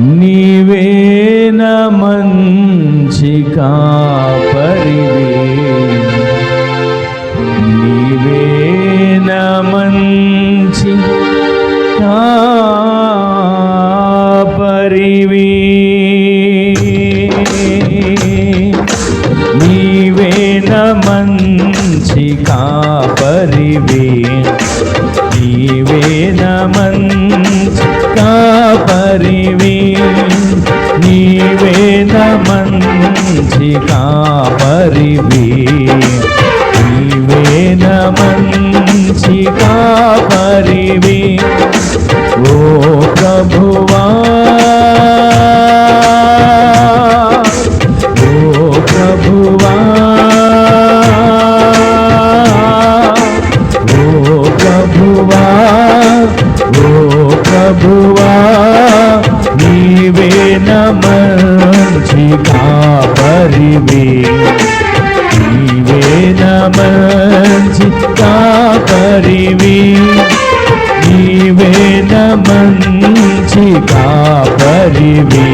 నీవేన మంచి కాపరివే. ప్రభువా ఓ ప్రభువా ఓ ప్రభువా ఓ ప్రభువా నీవే మంచి కాపరివే నీవే మంచి కాపరివి నీవే కాపరివి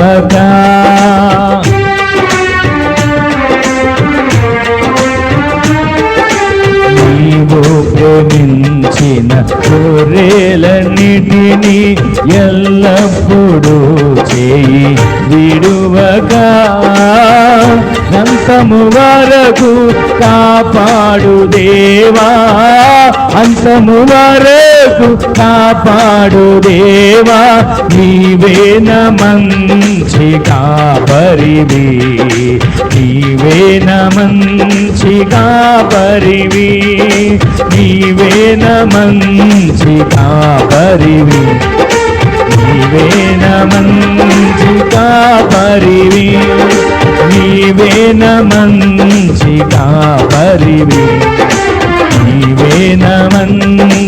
విడువగా నీవు ప్రేమించిన గొర్రెలన్నిటిని ఎల్లప్పుడూ చేయి విడువగా అంతము వరకు కాపాడు దేవా. అంతము వరకు కాపాడు దేవా నీవేన మంచి కాపరివి. నీవేన మంచి కాపరివి. నీవేన మంచి కాపరివి. నీవేన మంచి కాపరివి. నీవేన మంచి కాపరివి. నీవేన మంచి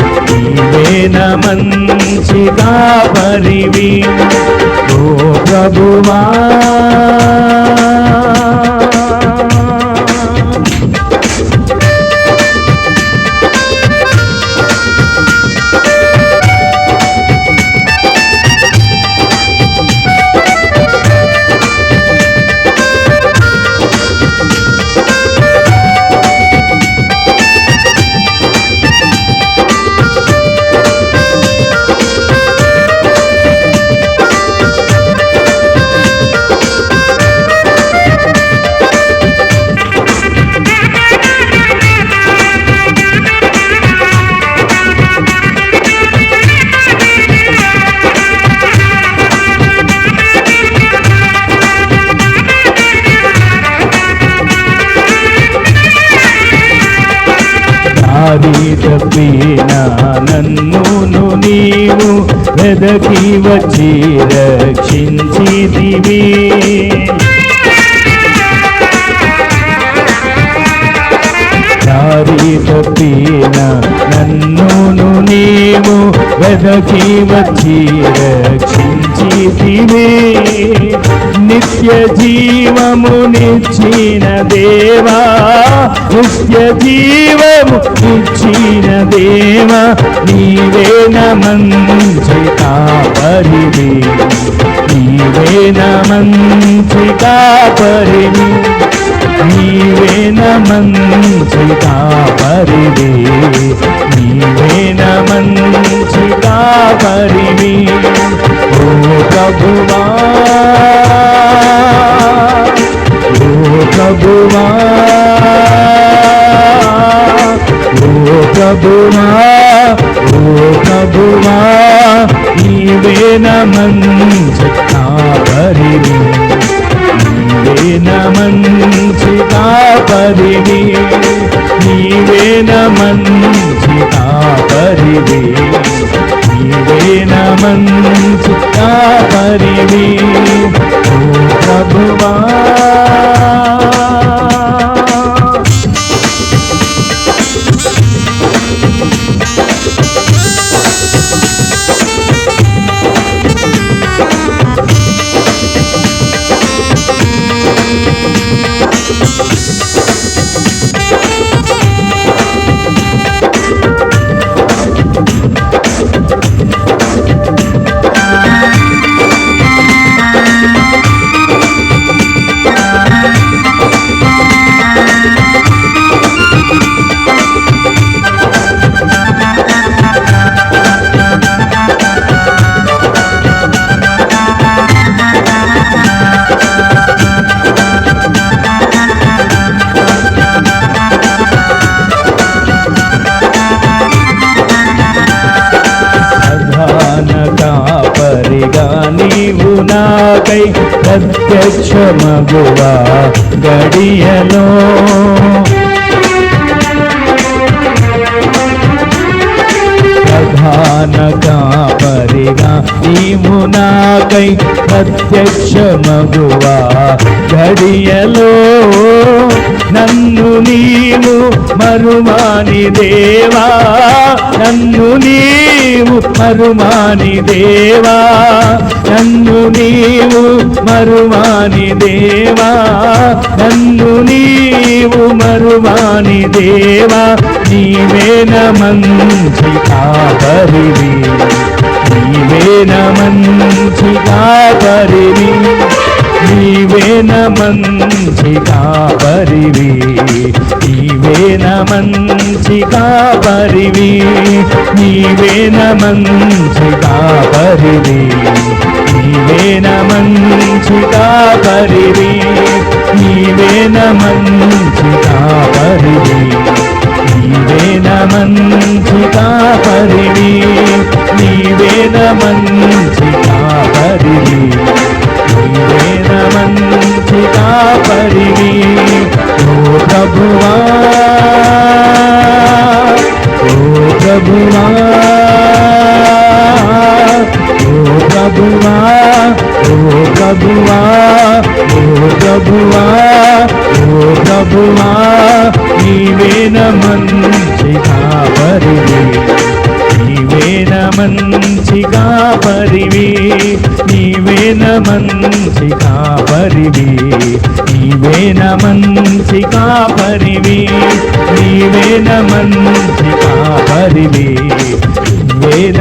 నీవేన మంచిగా పరివి. ఓ ప్రభువా. తప్పిన నన్నును నీవు వెదకి వచ్చి రక్షించిదివి దారి తప్పిన నన్నును నీవు వెదకి వచ్చి రక్షించితివే. నిత్య జీవమునిచ్చిన దేవా నిత్య జీవము ఇచ్చిన దేవా నీవే నమంచి కాపరివి నీవే నమంచి కాపరివి నీవే నమంచి కాపరివి నీవే నమంచి కాపరివి ఓ ప్రభువా ఓ ప్రభువా ఓ ప్రభువా ఓ ప్రభువా నీవే నమంచి కాపరివి. నీవే నమంచి కాపరివి. నీవే నమంచి కాపరివి. నీవే నమంచి కాపరివి. ప్రత్యక్షమగువా గడియలో. ప్రధాన కాపరిగా నీవు నాకై ప్రత్యక్షమగువా గడియలో. నన్ను నీవు మరుమాని దేవా. నన్ను నీవు మరుమాని దేవా. నన్ను నీవు మరుమాని దేవా. నన్ను నీవు మరుమాని దేవా. నీవే నమంచి కాపరివి. నీవే నమంచి కాపరివి. నీవేన మంచి కాపరివి నీవేన మంచి కాపరివి నీవేన మంచి కాపరివి నీవేన మంచి కాపరివి నీవేన మంచి కాపరివి నీవేన మంచి కాపరివి నీవేన మంచి కాపరివి ఓ ప్రభువా ఓ ప్రభువా ఓ ప్రభువా ఓ ప్రభువా ఓ ప్రభువా ఓ ప్రభువా నీవేన మంచి కాపరివి నీవేన మంచిగా పరివి. నీవేన మంచిగా కాపరివి నీవేన మంచి కాపరివి నీవేన మంచి కాపరివి నీవేన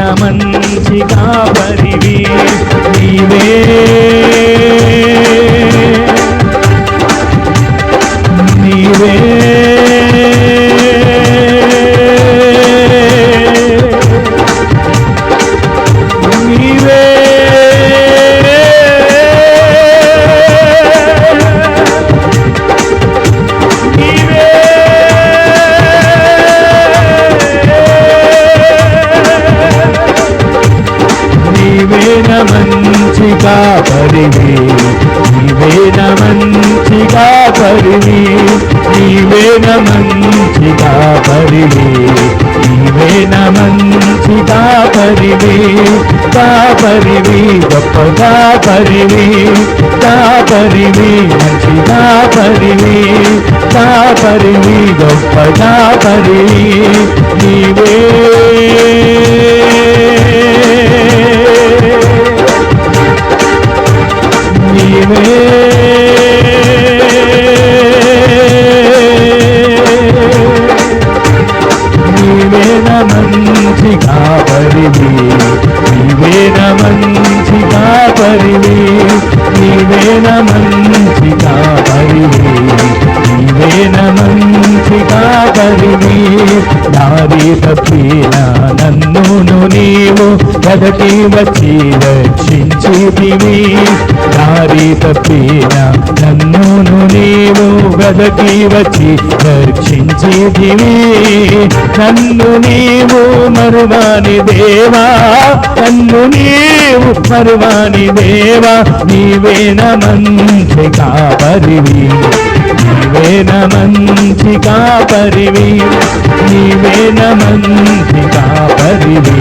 పరివి తా పరివి గొప్ప తా పరివి తా పరివి మంచి తా పరివి తా పరివి గొప్ప తా పరివి నీవే. వెంబటి వచ్చి రక్షించితివి. దారి తప్పిన నన్నును నీవు వెదకి వచ్చి రక్షించితివి. నన్ను నీవు మరువాని దేవా నన్ను నీవు మరువాని దేవా నీవే నమంచి కాపరివి. నీవే నమంచి కాపరివి. నీవే నమంచి కాపరివి.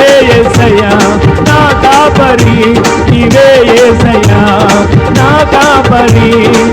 জানি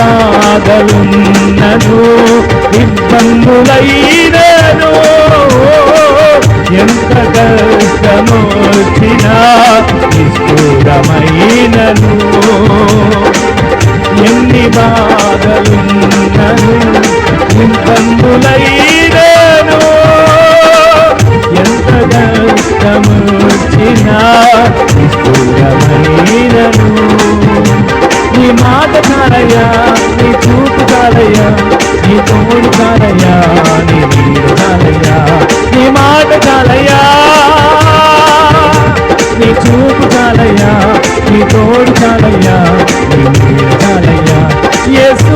బాధలున్నను ఇబ్బందులైనను ఎంత కష్టమొచ్చినా నిష్ఠూరమైనను ఎన్ని బాధలున్నను ఇబ్బందులైనను. ఎంత కష్టమొచ్చినా నిష్ఠూరమైనను మాట కారయ్యా నీ చూపు కారయ్యా నీ తోడు కారయ్యా నీ నీరు కారయ్యా నీ మాట కారయ్యా నీ చూపు కారయ్యా నీ తోడు కారయ్యా నీ నీరు కారయ్యా యేసు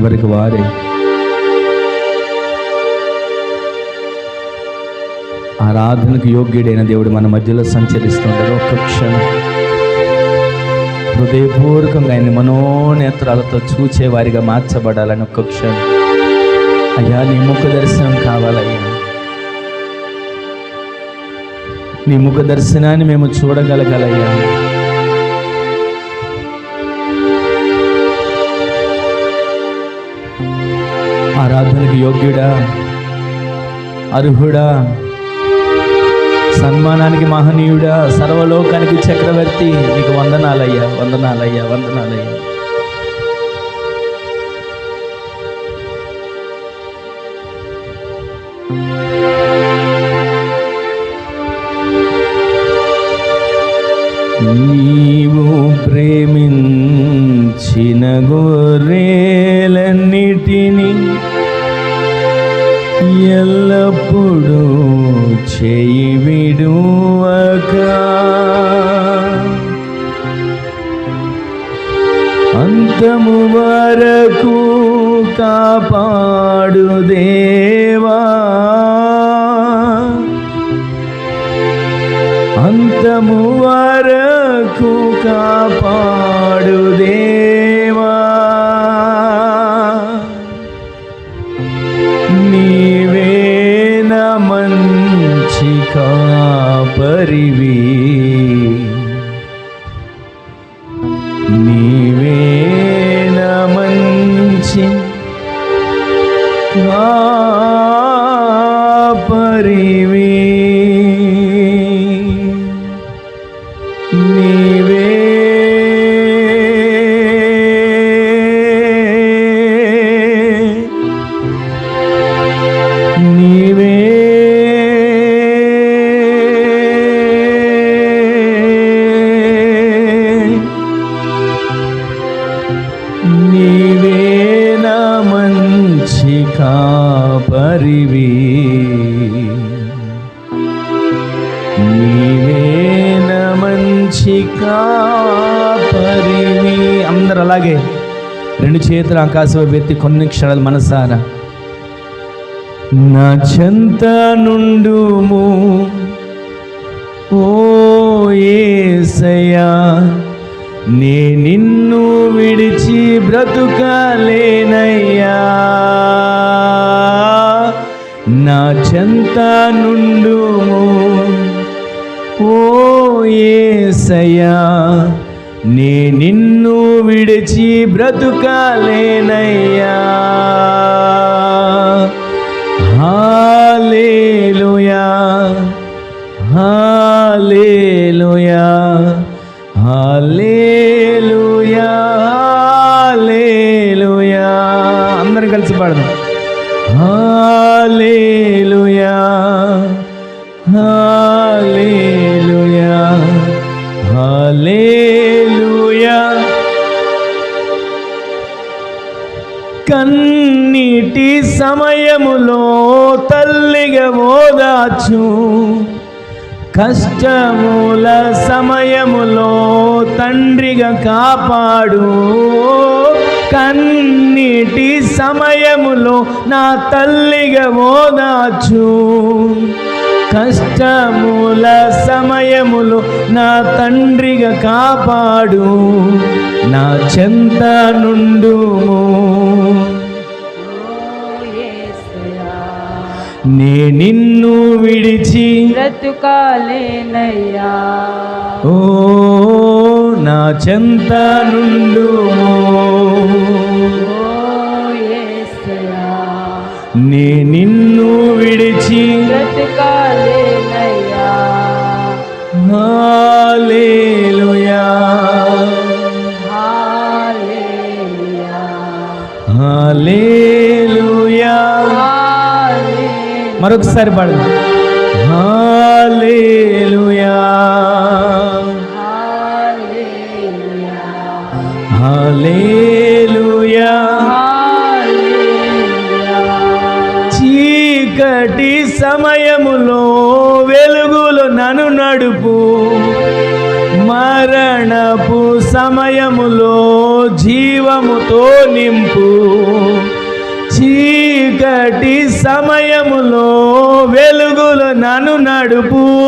ఎవరికి వారే ఆరాధనకు యోగ్యుడైన దేవుడు మన మధ్యలో సంచరిస్తుంటాడు ఒక్క క్షణం. హృదయపూర్వకంగా ఆయన మనోనేత్రాలతో చూచేవారిగా మార్చబడాలని ఒక్క క్షణం. అయ్యా నీ ముఖ దర్శనం కావాలయ్యా. నీ ముఖ దర్శనాన్ని మేము చూడగలగాలయ్యా. యోగ్యుడా అర్హుడా సన్మానానికి మహనీయుడా సర్వలోకానికి చక్రవర్తి. నీకు వందనాలయ్యా వందనాలయ్యా వందనాలయ్యా. అంతము వరకు కాపాడు దేవా. కాపరివి నీవేన మంచి కాపరివి అందరు అలాగే రెండు చేతులు ఆకాశం ఎత్తి కొన్ని క్షణాలు మనసారా. నా చెంత నుండుము ఓ ఏసయ్యా నే నిన్ను విడిచి బ్రతుకలేనయ్యా. నా చెంత నుండు ఓ ఏసయ్యా నే నిన్ను విడిచి బ్రతుకాలేనయ్యా. Hallelujah hallelujah hallelujah hallelujah. అందరం కలిసి పాడదాం. సమయములో తల్లిగా ఓదాచు కష్టముల సమయములో తండ్రిగా కాపాడు. కన్నీటి సమయములో నా తల్లిగా ఓదాచు కష్టముల సమయములో నా తండ్రిగా కాపాడు. నా చెంత నుండుము. నే నిన్ను విడిచి బ్రతుకాలేనయ్యా. ఓ నా చెంత యేసయ్యా నే నిన్ను విడిచి బ్రతుకాలేనయ్యా. హాలేలుయా. హల్లెలూయా మరొకసారి పాడు హాలేలుయా. హాలేలుయా. చీకటి సమయములో వెలుగులు నన్ను నడుపు. మరణపు సమయములో జీవముతో నింపు. చీకటి సమయములో నడుపు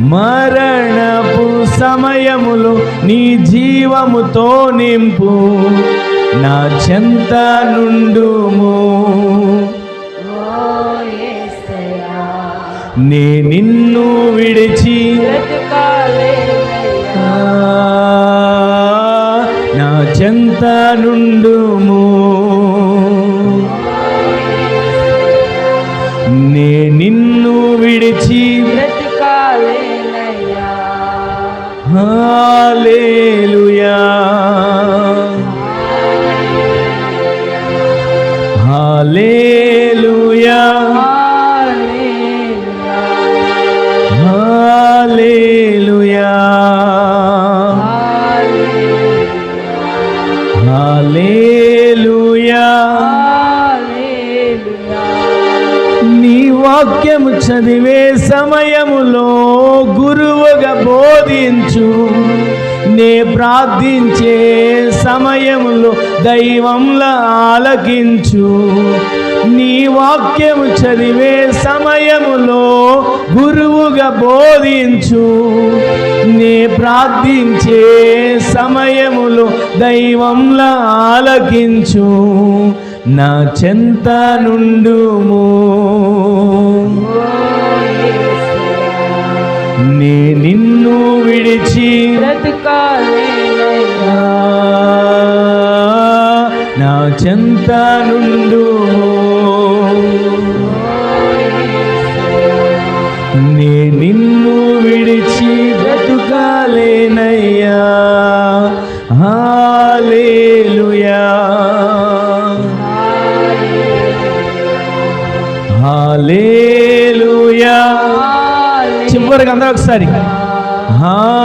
మరణపు సమయములో నీ జీవముతో నింపు. నా చెంత నుండుము. నే నిన్ను విడిచి. నా చెంత నుండుము. చదివే సమయములో గురువుగా బోధించు. నే ప్రార్థించే సమయములో దైవంల ఆలకించు. నీ వాక్యము చదివే సమయములో గురువుగా బోధించు. నే ప్రార్థించే సమయములో దైవంల ఆలకించు. నా చెంత నుండుము. నే నిన్ను విడిచి నా చెంత నుండుము. చివరికి అందరూ ఒకసారి. హాలేలుయా